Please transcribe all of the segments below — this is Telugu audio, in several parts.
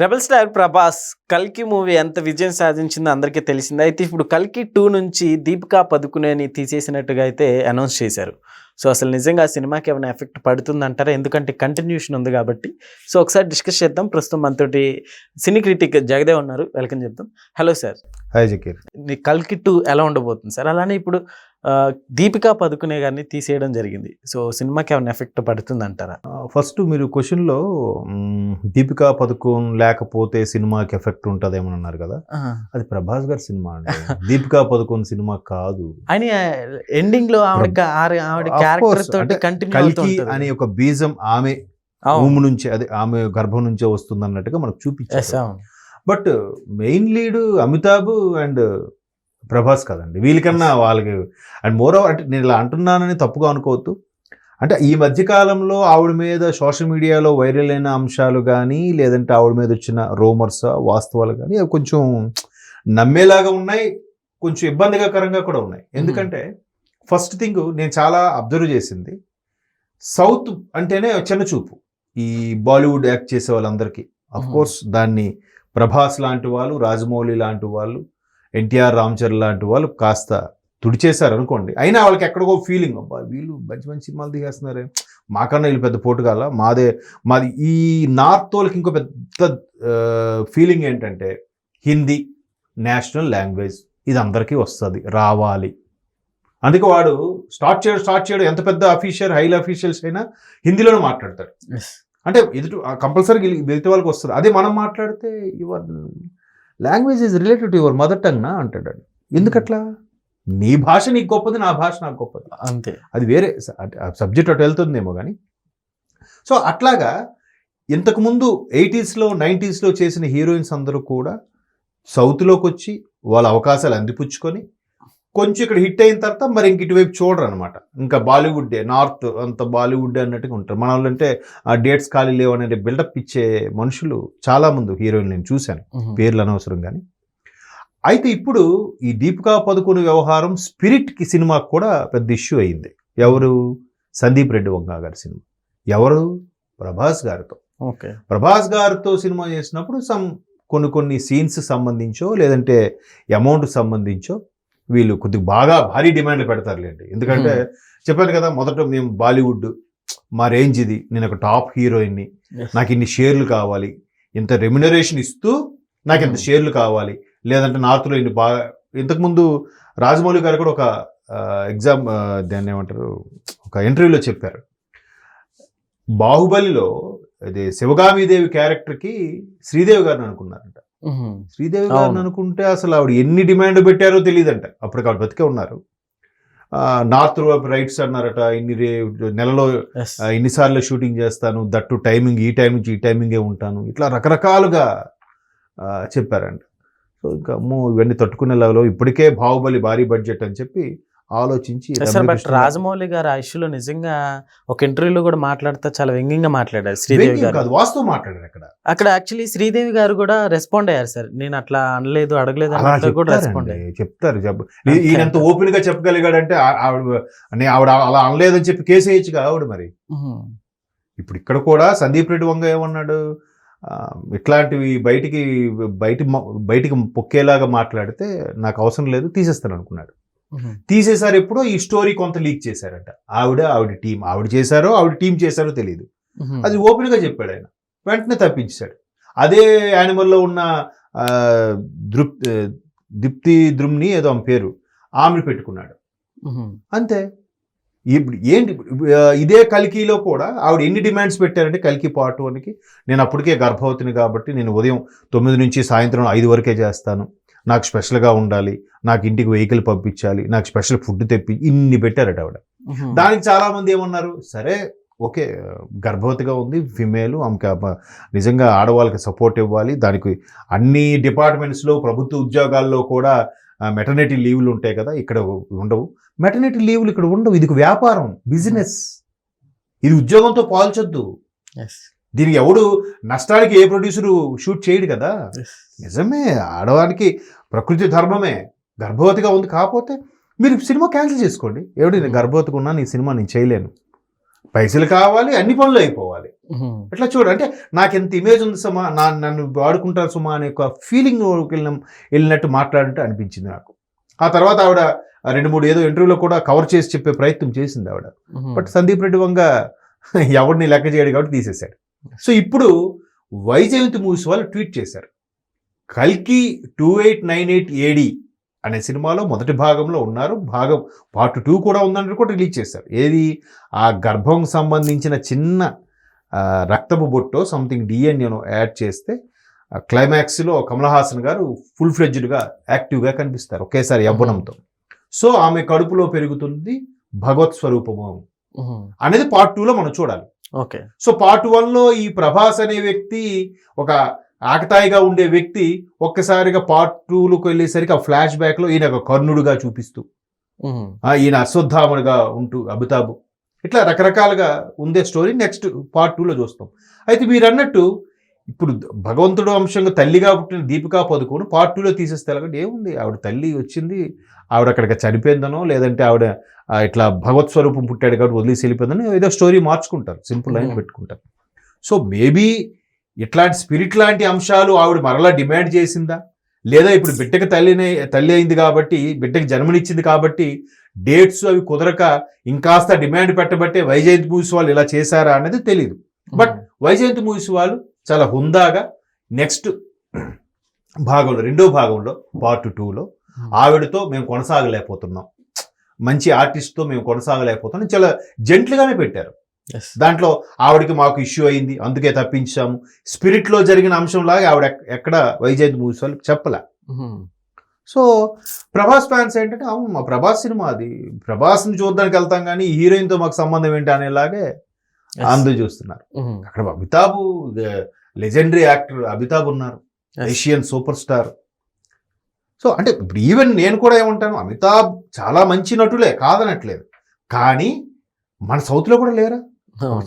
రెబల్ స్టార్ ప్రభాస్ కల్కి మూవీ ఎంత విజయం సాధించిందో అందరికీ తెలిసింది. అయితే ఇప్పుడు కల్కి టూ నుంచి దీపికా పదుకునేని తీసేసినట్టుగా అయితే అనౌన్స్ చేశారు. సో అసలు నిజంగా ఆ సినిమాకి ఏమైనా ఎఫెక్ట్ పడుతుందంటారా? ఎందుకంటే కంటిన్యూషన్ ఉంది కాబట్టి. సో ఒకసారి డిస్కస్ చేద్దాం. ప్రస్తుతం మనతోటి సినీ క్రిటిక్ జగదేవ్ ఉన్నారు. వెల్కమ్ చెప్తాం హలో సార్. హాయ్ జకీర్. కల్కి టూ ఎలా ఉండబోతుంది సార్? అలానే ఇప్పుడు దీపికా పదుకునే గారిని తీసేయడం జరిగింది. సో సినిమాకి ఏమైనా ఎఫెక్ట్ పడుతుందంటారా? ఫస్ట్ మీరు క్వశ్చన్లో దీపికా పదుకోన్ లేకపోతే సినిమాకి ఎఫెక్ట్ ఉంటుందేమో అన్నారు కదా? అది ప్రభాస్ గారి సినిమా అండి. దీపికా పదుకోన్ సినిమా కాదు. అని ఎండింగ్లో ఆవిడ ఆవిడ క్యారెక్టర్ కంటిన్యూ అనే ఒక బీజం ఆమె భూమి నుంచి అదే ఆమె గర్భం నుంచే వస్తుంది అన్నట్టుగా మనకు చూపించారు. But main lead Amitabh and Prabhas కదండి. వీళ్ళకన్నా వాళ్ళకి అండ్ మోర్ అంటే నేను ఇలా అంటున్నానని తప్పుగా అనుకోవద్దు. అంటే ఈ మధ్య కాలంలో ఆవిడ మీద సోషల్ మీడియాలో వైరల్ అయిన అంశాలు కానీ లేదంటే ఆవిడ మీద వచ్చిన రోమర్స్ వాస్తవాలు కానీ అవి కొంచెం నమ్మేలాగా ఉన్నాయి కొంచెం ఇబ్బందికరంగా కూడా ఉన్నాయి. ఎందుకంటే ఫస్ట్ థింగ్ నేను చాలా అబ్జర్వ్ చేసింది సౌత్ అంటేనే చిన్న చూపు. ఈ బాలీవుడ్ యాక్ట్ చేసే వాళ్ళందరికీ. కోర్స్ దాన్ని ప్రభాస్ లాంటి వాళ్ళు రాజమౌళి లాంటి వాళ్ళు ఎన్టీఆర్ రామ్చరణ్ లాంటి వాళ్ళు కాస్త తుడిచేశారు అనుకోండి అయినా వాళ్ళకి ఎక్కడికో ఫీలింగ్ అబ్బా వీళ్ళు మంచి మంచి సినిమాలు తీసేస్తున్నారే. మాకన్నా వీళ్ళు పెద్ద పోటుగాల మాదే మాది ఈ నార్త్ వాళ్ళకి ఇంకో పెద్ద ఫీలింగ్ ఏంటంటే హిందీ నేషనల్ లాంగ్వేజ్ ఇది అందరికీ వస్తుంది రావాలి. అందుకే వాడు స్టార్ట్ చేయడం స్టార్ట్ చేయడం ఎంత పెద్ద అఫీషియల్ హై అఫీషియల్స్ అయినా హిందీలోనే మాట్లాడతాడు. అంటే ఎదుటి కంపల్సరీ ఎదుటి వాళ్ళకి వస్తుంది. అదే మనం మాట్లాడితే your language is related to your mother tongue నా అంటాడు. ఎందుకట్లా? నీ భాష నీకు గొప్పది నా భాష నాకు గొప్పది. అంతే. అది వేరే సబ్జెక్ట్ అటు వెళ్తుందేమో కానీ సో అట్లాగా ఇంతకుముందు ఎయిటీస్లో నైంటీస్లో చేసిన హీరోయిన్స్ అందరూ కూడా సౌత్లోకి వచ్చి వాళ్ళ అవకాశాలు అందిపుచ్చుకొని కొంచెం ఇక్కడ హిట్ అయిన తర్వాత మరి ఇంక ఇటువైపు చూడరు అనమాట ఇంకా బాలీవుడ్ నార్త్ అంత బాలీవుడ్ అన్నట్టుగా ఉంటారు. మన వాళ్ళు అంటే ఆ డేట్స్ ఖాళీ లేవు అనే బిల్డప్ ఇచ్చే మనుషులు చాలా మంది హీరోయిన్ నేను చూశాను. పేర్లు అనవసరం కానీ అయితే ఇప్పుడు ఈ దీపికా పదుకుని వ్యవహారం స్పిరిట్కి సినిమాకి కూడా పెద్ద ఇష్యూ అయింది. ఎవరు? సందీప్ రెడ్డి వంగ గారి సినిమా ఎవరు? ప్రభాస్ గారితో. ఓకే. ప్రభాస్ గారితో సినిమా చేసినప్పుడు సమ్ కొన్ని కొన్ని సీన్స్ సంబంధించో లేదంటే అమౌంట్ సంబంధించో వీళ్ళు కొద్దిగా బాగా భారీ డిమాండ్ పెడతారులేండి ఎందుకంటే చెప్పాను కదా మొదట మేము బాలీవుడ్ మా రేంజ్ ఇది. నేను ఒక టాప్ హీరోయిన్ని. నాకు ఇన్ని షేర్లు కావాలి. ఇంత రెమ్యునరేషన్ ఇస్తూ నాకు ఇంత. షేర్లు కావాలి. లేదంటే నార్త్లో ఇన్ని బాగా ఇంతకుముందు రాజమౌళి గారు కూడా ఒక ఎగ్జామ్ దాన్ని ఏమంటారు ఒక ఇంటర్వ్యూలో చెప్పారు. బాహుబలిలో ఇది శివగామిదేవి క్యారెక్టర్కి శ్రీదేవి గారిని అనుకున్నారంట. శ్రీదేవి గారిని. అనుకుంటే అసలు ఆవిడ ఎన్ని డిమాండ్ పెట్టారో తెలియదంట అప్పటికి ఆవిడ బతికే ఉన్నారు. నార్త్ రైట్స్ అన్నారట ఇన్ని రే- నెలలో ఆ, ఇన్నిసార్లు షూటింగ్ చేస్తాను దట్టు టైమింగ్ ఈ టైం నుంచి ఈ టైమింగే ఉంటాను ఇట్లా రకరకాలుగా చెప్పారంట. సో ఇంకా అమ్మో ఇవన్నీ తట్టుకునే లెవెల్లో ఇప్పటికే బాహుబలి భారీ బడ్జెట్ అని చెప్పి ఆలోచించి బట్ రాజమౌళి గారు ఆ ఇష్యూలో నిజంగా ఒక ఇంటర్వ్యూలో కూడా మాట్లాడుతూ చాలా వ్యంగ్యంగా మాట్లాడారు శ్రీదేవి గారు. కాదు వాస్తవం మాట్లాడారు అక్కడ. అక్కడ యాక్చువల్లీ శ్రీదేవి గారు కూడా రెస్పాండ్ అయ్యారు సార్ నేను అట్లా అనలేదు అడగలేదు కూడా రెస్పాండ్ అయ్యారు. చెప్తారు ఈయనంత ఓపెన్గా చెప్పగలిగాడంటే ఆవిడ ఆవిడ అలా అనలేదని చెప్పి కేసు వేయచ్చుగా ఆవిడ మరి. ఇప్పుడు ఇక్కడ కూడా సందీప్ రెడ్డి వంగ ఏమన్నాడు? ఇట్లాంటివి బయటికి బయటి బయటికి పొక్కేలాగా మాట్లాడితే నాకు అవసరం లేదు తీసేస్తాను అనుకున్నాడు. తీసేశారు ఎప్పుడో ఈ స్టోరీ కొంత లీక్ చేశారట. ఆవిడ ఆవిడ టీం ఆవిడ చేశారో ఆవిడ టీం చేశారో తెలియదు. అది ఓపెన్గా చెప్పాడు ఆయన. వెంటనే తప్పించాడు అదే యానిమల్లో ఉన్న ఆ, దృప్ దీప్తి ద్రుమ్ని ఏదో ఆమె పేరు ఆమెను పెట్టుకున్నాడు. అంతే. ఇప్పుడు ఏంటి ఇదే కల్కిలో కూడా ఆవిడ ఎన్ని డిమాండ్స్ పెట్టారంటే కల్కి పార్ట్ వన్కి నేను అప్పటికే గర్భవతిని కాబట్టి నేను ఉదయం తొమ్మిది నుంచి సాయంత్రం ఐదు వరకే చేస్తాను. నాకు స్పెషల్గా ఉండాలి నాకు ఇంటికి వెహికల్ పంపించాలి నాకు స్పెషల్ ఫుడ్ తెప్పి ఇన్ని పెట్టారట ఆవిడ. దానికి చాలా మంది ఏమన్నారు సరే ఓకే గర్భవతిగా ఉంది ఫిమేల్ ఆమెకి నిజంగా ఆడవాళ్ళకి సపోర్ట్ ఇవ్వాలి దానికి అన్ని డిపార్ట్మెంట్స్లో ప్రభుత్వ ఉద్యోగాల్లో కూడా మెటర్నిటీ లీవ్లు ఉంటాయి కదా ఇక్కడ ఉండవు మెటర్నిటీ లీవ్లు ఇక్కడ ఉండవు ఇది వ్యాపారం బిజినెస్ ఇది ఉద్యోగంతో పోల్చొద్దు. దీనికి ఎవడు నష్టానికి ఏ ప్రొడ్యూసరు షూట్ చేయడు కదా. నిజమే ఆడవానికి ప్రకృతి ధర్మమే గర్భవతిగా ఉంది. కాకపోతే మీరు సినిమా క్యాన్సిల్ చేసుకోండి. ఎవడు నేను. గర్భవతిగా ఉన్నా నీ సినిమా నేను చేయలేను. పైసలు కావాలి అన్ని పనులు అయిపోవాలి. ఇట్లా చూడు? అంటే నాకు ఎంత ఇమేజ్ ఉంది సుమా? నా నన్ను వాడుకుంటారు సుమా అనే ఒక ఫీలింగ్ వెళ్ళిన వెళ్ళినట్టు మాట్లాడుంటే అనిపించింది నాకు. ఆ తర్వాత ఆవిడ రెండు మూడు ఏదో ఇంటర్వ్యూలో కూడా కవర్ చేసి చెప్పే ప్రయత్నం చేసింది ఆవిడ. బట్ సందీప్ రెడ్డి వంగ ఎవరిని లెక్క చేయడు కాబట్టి తీసేశాడు. సో ఇప్పుడు వైజయంతి మూవీస్ వాళ్ళు ట్వీట్ చేశారు. కల్కి two eight nine eight AD అనే సినిమాలో మొదటి భాగంలో ఉన్నారు. భాగం పార్ట్ టూ కూడా ఉందని కూడా రిలీజ్ చేశారు. ఏది? ఆ గర్భం సంబంధించిన చిన్న రక్తపు బొట్టో సంథింగ్ డిఎన్ఏను యాడ్ చేస్తే క్లైమాక్స్లో కమల్ హాసన్ గారు ఫుల్ ఫ్లెడ్జ్డ్గా యాక్టివ్గా కనిపిస్తారు ఒకేసారి యవ్వనంతో. సో ఆమె కడుపులో పెరుగుతుంది భగవత్ స్వరూపము. అనేది పార్ట్ టూలో మనం చూడాలి. ఓకే. సో పార్ట్ వన్లో ఈ ప్రభాస్ అనే వ్యక్తి ఒక ఆకతాయిగా ఉండే వ్యక్తి ఒక్కసారిగా పార్ట్ టూలోకి వెళ్ళేసరికి ఆ ఫ్లాష్ బ్యాక్లో ఈయన ఒక కర్ణుడుగా చూపిస్తూ ఈయన అశ్వత్థాముడుగా ఉంటూ అమితాబ్ ఇట్లా రకరకాలుగా ఉండే స్టోరీ నెక్స్ట్ పార్ట్ టూలో చూస్తాం. అయితే మీరు అన్నట్టు ఇప్పుడు భగవంతుడు అంశంగా తల్లిగా పుట్టిన దీపికా పదుకోను పార్ట్ టూలో తీసేస్తే ఎలాగంటే ఏముంది? ఆవిడ తల్లి వచ్చింది ఆవిడ అక్కడికి చనిపోయిందనో లేదంటే ఆవిడ ఇట్లా భగవత్ స్వరూపం పుట్టాడు కాబట్టి వదిలేసి వెళ్ళిపోయిందని ఏదో స్టోరీ మార్చుకుంటారు. Simple line. పెట్టుకుంటారు. సో మేబీ ఇట్లాంటి స్పిరిట్ లాంటి అంశాలు ఆవిడ మరలా డిమాండ్ చేసిందా? లేదా ఇప్పుడు బిడ్డకి తల్లినే తల్లి అయింది కాబట్టి బిడ్డకి జన్మనిచ్చింది కాబట్టి డేట్స్ అవి కుదరక ఇంకాస్త డిమాండ్ పెట్టబట్టే వైజయంతి మూవీస్ వాళ్ళు ఇలా చేశారా అనేది తెలియదు But- వైజయంతి మూవీస్ వాళ్ళు చాలా హుందాగా నెక్స్ట్ భాగంలో రెండో భాగంలో పార్ట్ టూలో ఆవిడతో మేము కొనసాగలేకపోతున్నాం. మంచి ఆర్టిస్ట్తో మేము కొనసాగలేకపోతున్నాం. చాలా జెంట్లుగానే పెట్టారు. దాంట్లో ఆవిడకి మాకు ఇష్యూ అయింది. అందుకే తప్పించాము. స్పిరిట్లో జరిగిన అంశంలాగా ఆవిడ ఎక్- ఎక్కడ వైజయంతి మూవీస్ వాళ్ళు చెప్పలే. సో ప్రభాస్ ఫ్యాన్స్ ఏంటంటే అవును మా ప్రభాస్ సినిమా అది. ప్రభాస్ని చూడడానికి వెళ్తాం కానీ హీరోయిన్తో మాకు సంబంధం ఏంటి అనేలాగే అందరూ చూస్తున్నారు. అక్కడ అమితాబ్ లెజెండరీ యాక్టర్ అమితాబ్ ఉన్నారు. ఏషియన్ సూపర్ స్టార్ సో అంటే ఇప్పుడు ఈవెన్ నేను కూడా ఏమంటాను అమితాబ్ చాలా మంచి నటులే కాదనట్లేదు. కానీ మన సౌత్లో కూడా లేరా?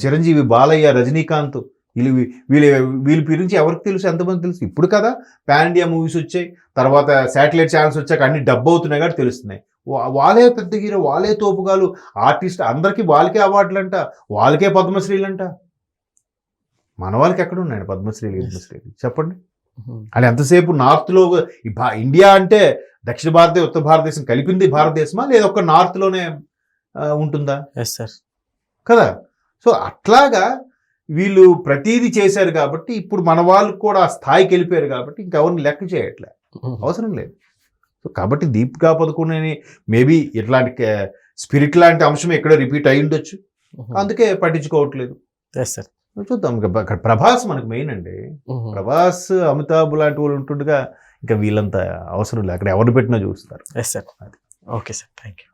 చిరంజీవి బాలయ్య రజనీకాంత్ వీళ్ళు వీళ్ళ వీళ్ళ గురించి ఎవరికి తెలుసు? ఎంతమంది తెలుసు? ఇప్పుడు కదా పాన్ ఇండియా మూవీస్ వచ్చాయి. తర్వాత శాటిలైట్ ఛానల్స్ వచ్చాక అన్ని డబ్బు అవుతున్నాయి కాబట్టి తెలుస్తున్నాయి. వాళ్ళే పెద్ద హీరో వాళ్ళే తోపుగాలు ఆర్టిస్ట్ అందరికీ వాళ్ళకే అవార్డులు అంట వాళ్ళకే పద్మశ్రీలు అంట మన వాళ్ళకి ఎక్కడ ఉన్నాయండి పద్మశ్రీలు పద్మశ్రీలు చెప్పండి. అది ఎంతసేపు నార్త్లో ఇండియా అంటే దక్షిణ భారతదేశం ఉత్తర భారతదేశం కలిపింది భారతదేశమా? లేదా ఒక్క నార్త్లోనే ఉంటుందా? ఎస్ సార్ కదా? సో అట్లాగా వీళ్ళు ప్రతీది చేశారు కాబట్టి ఇప్పుడు మన వాళ్ళు కూడా ఆ స్థాయికి వెళ్ళిపోయారు కాబట్టి ఇంకెవరిని లెక్క చేయట్లే. అవసరం లేదు. సో కాబట్టి దీపికా పదుకునే మేబీ ఇట్లాంటి స్పిరిట్ లాంటి అంశం ఎక్కడో రిపీట్ అయి ఉండొచ్చు. అందుకే పట్టించుకోవట్లేదు. ఎస్ సార్ చూద్దాం. ఇంకా అక్కడ ప్రభాస్ మనకు మెయిన్ అండి. ప్రభాస్ అమితాబ్ లాంటి వాళ్ళు ఉంటుండగా ఇంకా వీళ్ళంతా అవసరం లేదు. అక్కడ ఎవరు పెట్టినా చూస్తారు. Yes sir okay sir thank you